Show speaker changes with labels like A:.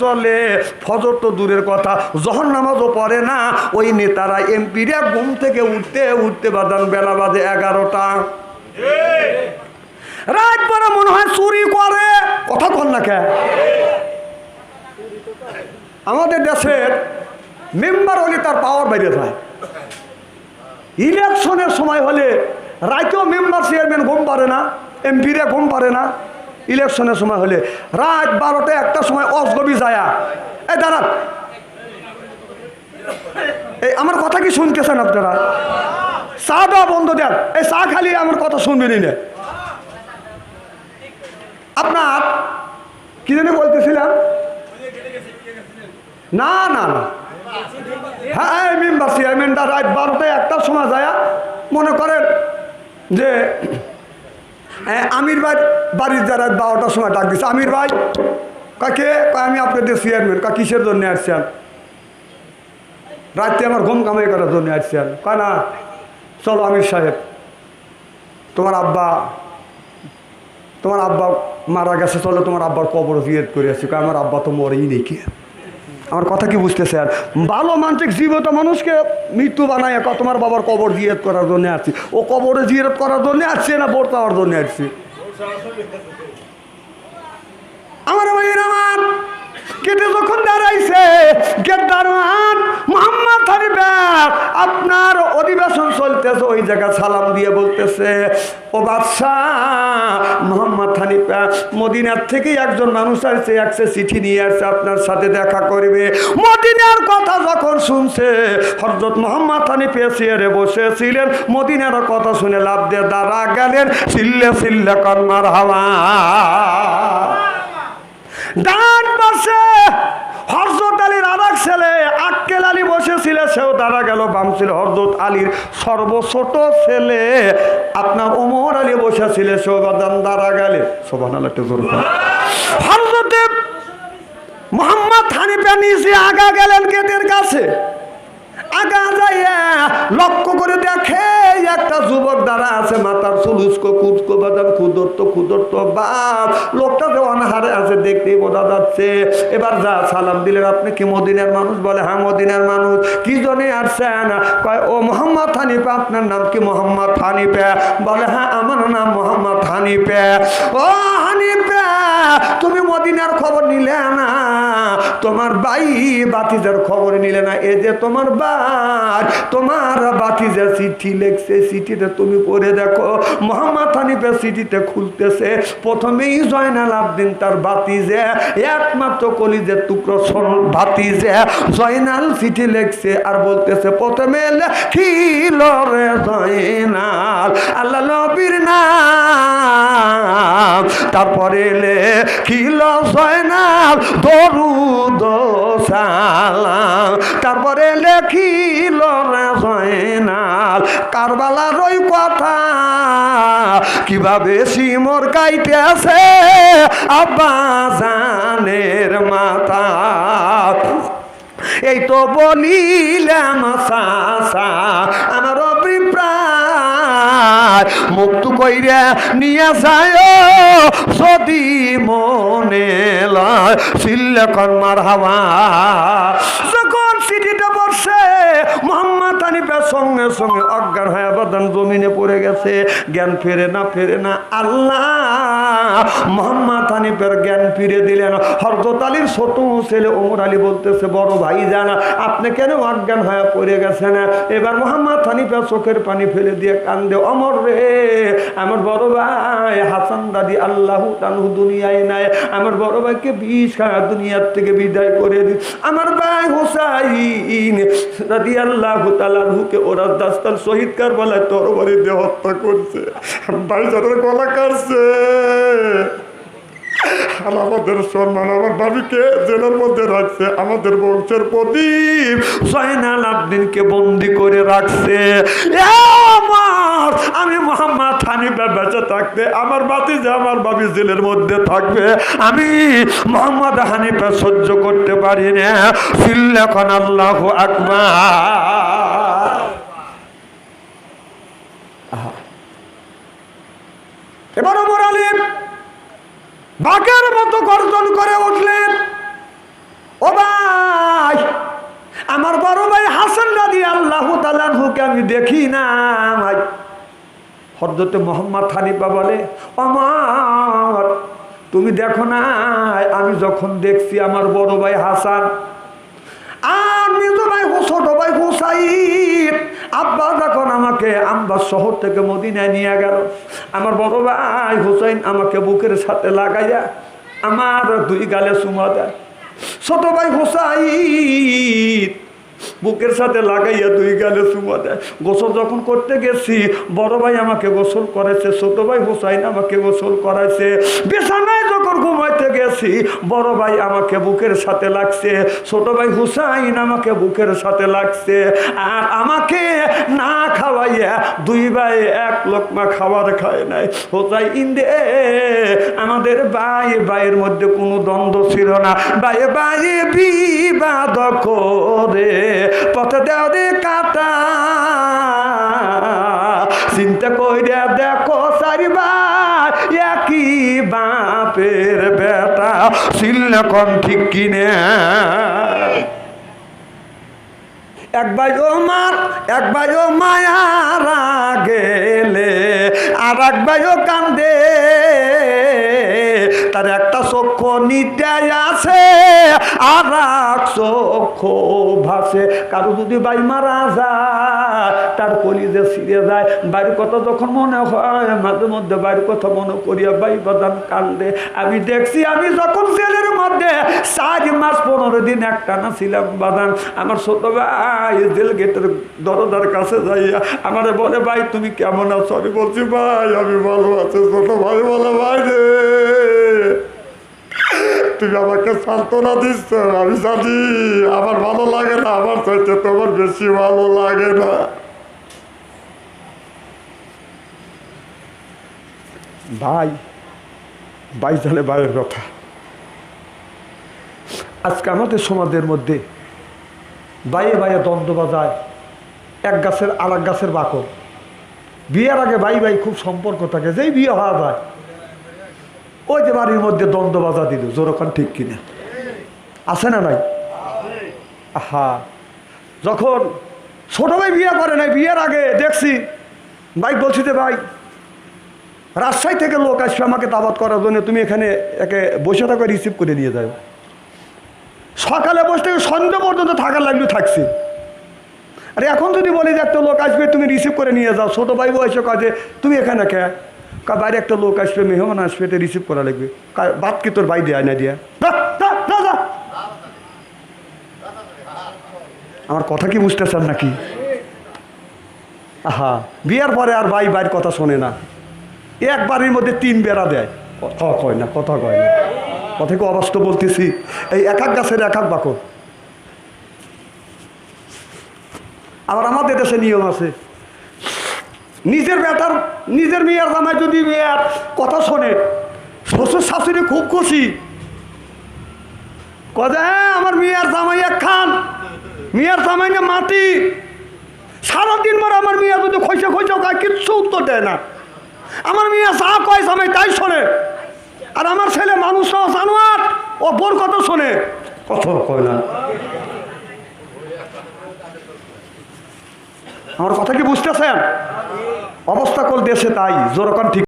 A: চলে, ফজর তো দূরের কথা জহর নামাজও পড়ে না। ওই নেতারা এমপিরা ঘুম থেকে উঠতে উঠতে বাদান বেলা বাজে এগারোটা। রাত পরে মনে হয় চুরি করে। কথা কন না কে? আমাদের দেশের মেম্বার হলে তার পাওয়ার বাইরে যায়। ইলেকশনের সময় হলে রাতেও মেম্বার চেয়ারম্যান ঘুম পারে না, এমপিরা ঘুম পারে না। ইলেকশনের সময় হলে। রাত বারোটা একটা সময় অসগবি যায়া। এই দাঁড়ান। এই, আমার কথা কি শুনতেছেন আপনারা? চা দেওয়া বন্ধ দেন। এই, চা খালি আমার কথা শুনবেনই না। আপনার, কি জানি বলতেছিলাম? না না না। হ্যাঁ রাত বারোটায় একটার সময় যায় মনে করেন যে হ্যাঁ, আমির ভাই বাড়ির যা রাত বারোটার সময় ডাক দিচ্ছে আমির ভাই কাকে আমি আপনাদের চেয়ারম্যান কা কিসের জন্য আসছেন? রাত্রে আমার ঘুম কামাই করার জন্য আসছেন। কয় না চলো আমির সাহেব তোমার আব্বা তোমার আব্বা মারা গেছে চলো তোমার আব্বার কবর জিয়াদ করে আসি। আমার আব্বা তো মরেই নেই কে? আমার কথা কি বুঝতে স্যার ভালো মানসিক জীবিত মানুষকে মৃত্যু বানায় তোমার বাবার কবর জিয়াত করার জন্য আসছি। ও কবরে জিয়াত করার জন্য আসছে না বোর পাওয়ার জন্য আসছি। আমার আমার গেটে যখন দাঁড়াইছে, গেট দাঁড়ান, মোহাম্মদ হারিফার আপনার অধিবেশন চলতেছে। ওই জায়গা সালাম দিয়ে বলতেছে, ও বাদশাহ মদিনার থেকে একজন মানুষ আসছে, একসে চিঠি নিয়ে আসছে, আপনার সাথে দেখা করবে। মদিনার কথা যখন শুনছে হজরত মোহাম্মদ বসেছিলেন, মদিনার কথা শুনে লাভ দিয়ে দাঁড়া গেলেন চিল্লে চিল্লে কর্মার হাওয়া ডান পাশে হরজত আলীর আর এক ছেলে আক্কেল আলী বসেছিল, সেও দাঁড়া গেল, বাম ছিল হরজত আলীর সর্বছোট ছেলে। আপনার ওমর আলী বসেছিল, সেও বাদাম দাঁড়া গেলে। সোবান একটু জোর হরজতে মোহাম্মদ হানিফা নিজে আগা গেলেন গেটের কাছে। আগা যাইয়া লক্ষ্য করে দেখে একটা যুবক দ্বারা আছে মাথার চুলুস্কো কুচকো, বাদাম, ক্ষুদর্ত ক্ষুদর্ত, বাপ। লোকটা যে অনাহারে আছে, দেখতেই বোঝা যাচ্ছে। এবার যা সালাম দিলেন, আপনি কি মদিনার মানুষ? বলে হ্যাঁ মদিনার মানুষ। কি জনে আসছেন? কয়, ও মোহাম্মদ হানিফা, আপনার নাম কি মোহাম্মদ হানিফা? বলে হ্যাঁ আমার নাম মোহাম্মদ হানিফা। ও হানিফা, তুমি মদিনার খবর নিলে না? তোমার বাই বাতিজার খবর নিলে না। এ যে তোমার বার তোমার বাতিজা চিঠি লেখছে, চিঠিতে তুমি পড়ে দেখো, মোহাম্মদ হানিফের চিঠিতে খুলতেছে, প্রথমেই জয়নাল আবদিন তার বাতিজে, একমাত্র কলিজের টুকরো বাতিজে, জয়নাল চিঠি লেখছে আর বলতেছে, প্রথমে লেখিল রে জয়নাল, আল্লাহ নবীর নাম তারপরে লেখিল জয়নাল দরুদ সালাম। তারপরে লেখিল রে জয়নাল কারবালার ওই কথা কীভাবে সিমর কাইতেছে? আব্বা জানের মাথা। এই তো বলিলাম, সাসা, আমার অভিপ্রায় মুক্ত কইরা নিয়ে যায় যদি মনে লয় সিল্লে কর্মার হাওয়া যখন চিঠিটা বসে মোহাম্মদ হানিফের সঙ্গে সঙ্গে অজ্ঞান হয়ে বাদান জমিনে পড়ে গেছে। জ্ঞান ফেরে না ফেরে না। আল্লাহ মোহাম্মদ হানিফের জ্ঞান ফিরে দিলেন। হরদত আলীর ছোট ছেলে ওমর আলী বলতেছে, বড় ভাই জানা আপনি কেন অজ্ঞান হয়ে পড়ে গেছেন? এবার মোহাম্মদ হানিফা চোখের পানি ফেলে দিয়ে কান্দে, অমর রে, আমার বড় ভাই হাসান দাদি আল্লাহ তানহু দুনিয়ায় নাই। আমার বড় ভাইকে বিষ খাওয়া দুনিয়ার থেকে বিদায় করে দি আমার ভাই হোসাইন দাদি আল্লাহ তালাহুকে ওরা দাস্তাল শহীদ কারবালায় তরবারি দিয়ে হত্যা করছে। যাদের গলা কাটছে। আমাদের সম্মান আমার ভাবিকে জেলের মধ্যে রাখছে, আমাদের বংশের প্রদীপ জয়নাল আবদিনকে বন্দি করে রাখছে। আমি মোহাম্মদ হানিফা বেঁচে থাকতে, আমার বাতি যে আমার বাবি জেলের মধ্যে থাকবে। আমি মোহাম্মদ হানিফা সহ্য করতে পারি না। সিল্লাখন আল্লাহ আকবার। এবার ওমর আলী বাঘের মতো গর্জন করে উঠলেন। ও ভাই, আমার বড় ভাই হাসান রাজি আল্লাহ তালানহুকে আমি দেখি না, ভাই। হরদতে মোহাম্মদ হানিফা বলে আমার তুমি দেখো না, আমি যখন দেখছি আমার বড় ভাই হাসান ছোট ভাই হুসাইন, আব্বা যখন আমাকে আম্বার শহর থেকে মদিনায় নিয়ে গেল, আমার বড় ভাই হুসাইন আমাকে বুকের সাথে লাগাইয়া আমার দুই গালে চুমা দেয়। ছোট ভাই হুসাইন বুকের সাথে লাগাইয়া দুই গালে চুমা দেয়। গোসল যখন করতে গেছি, বড় ভাই আমাকে গোসল করেছে ছোট ভাই হুসাইন আমাকে গোসল করাইছে। বিছানায় যখন গেছি। বড় ভাই আমাকে বুকের সাথে লাগছে, ছোট ভাই হুসাইন আমাকে বুকের সাথে লাগছে। আর আমাকে না খাওয়াইয়া দুই ভাই এক লোকমা খাবার খায় নাই। হুসাইন দে, আমাদের ভাই, ভাইয়ের মধ্যে কোনো দ্বন্দ্ব ছিল না। ভাই ভাই, বিবাদ করে পথে দেও রে কাটা। চিন্তা কইরা দেখো চারিবার একই বাপের বেটা? সিল্লা কন ঠিক কিনে। এক বাজো মার এক বাজো মায়ারা গেলে আর এক বাজো কান্দে। তার একটা চক্ষু নিতে আছে আর এক চক্ষু ভাসে। কারও যদি বাই মারা যায়, তার কলিজে ছিঁড়ে যায়। বাড়ির কথা যখন মনে হয়, মাঝে মধ্যে বাড়ির কথা মনে করিয়া বাই বাদান কান্দে। আমি দেখছি, আমি যখন জেলের মধ্যে চার মাস পনেরো দিন একটানা ছিলাম বাদান আমার ছোট ভাই জেল গেটের দরজার কাছে যাইয়া আমারে বলে, ভাই, তুমি কেমন আছো? আমি বলছি, ভাই, আমি ভালো আছি। ছোট ভাই বলে, ভাই রে। তুমি আমাকে সান্ত্বনা দিচ্ছ, আমি জানি আমার ভালো লাগে না, আমার চাইতে তোমার বেশি ভালো লাগে না। ভাই ভাই জানে ভাইয়ের কথা। আজকে আমাদের সমাজের মধ্যে বাইয়ে বাইয়ে দ্বন্দ্ব বাজায়, এক গাছের আর এক গাছের বাকর। বিয়ের আগে ভাই ভাই খুব সম্পর্ক থাকে, যেই বিয়ে হওয়া যায় ওই যে বাড়ির মধ্যে দ্বন্দ্ব বাজা দিল জোরখান ঠিক কিনা? আছে না নাই? হা যখন ছোট ভাই বিয়ে করে নাই, বিয়ের আগে দেখছি, ভাই বলছি যে, ভাই, রাজশাহী থেকে লোক আসবে আমাকে দাবাত করার জন্য, তুমি এখানে একে বসে থাকো রিসিভ করে নিয়ে যাও। সকালে বসে থেকে সন্ধ্যা পর্যন্ত থাকার লাগলে, থাকছি। আরে এখন যদি বলি যে, একটা লোক আসবে, তুমি রিসিভ করে নিয়ে যাও। ছোটো ভাই বয়সে কাজে তুমি এখানে কে? বাইরে একটা লোক আসবে, মেহমান আসবে, এটা রিসিভ করা লাগবে। বাদ কি তোর ভাই দেয় না দিয়া। আমার কথা কি বুঝতেছেন নাকি? আহা, বিয়ার পরে আর ভাই ভাইয়ের কথা শোনে না। এক বাড়ির মধ্যে তিন বেড়া দেয়। কথা কয় না, কথা কয় না। কথা কি অবাস্তব বলতেছি? এই এক এক গাছের এক এক বাকর। আবার আমাদের দেশে নিয়ম আছে। নিজের বেটার, নিজের মেয়ের জামাই যদি মেয়ের কথা শোনে, শ্বশুর শাশুড়ি খুব খুশি। কথা হ্যাঁ আমার মেয়ের জামাই এক খান, মেয়ের জামাই না মাটি। সারাদিন পর আমার মেয়ে যদি খসে খসে খায় কিচ্ছু উত্তর দেয় না। আমার মেয়ে যা কয় জামাই তাই শোনে। আর আমার ছেলে মানুষ জানোয়ার ও বোর কথা শোনে। কথা কয় না। আমার কথা কি বুঝতেছেন? অবস্থা কল দেশে তাই জোরকন ঠিক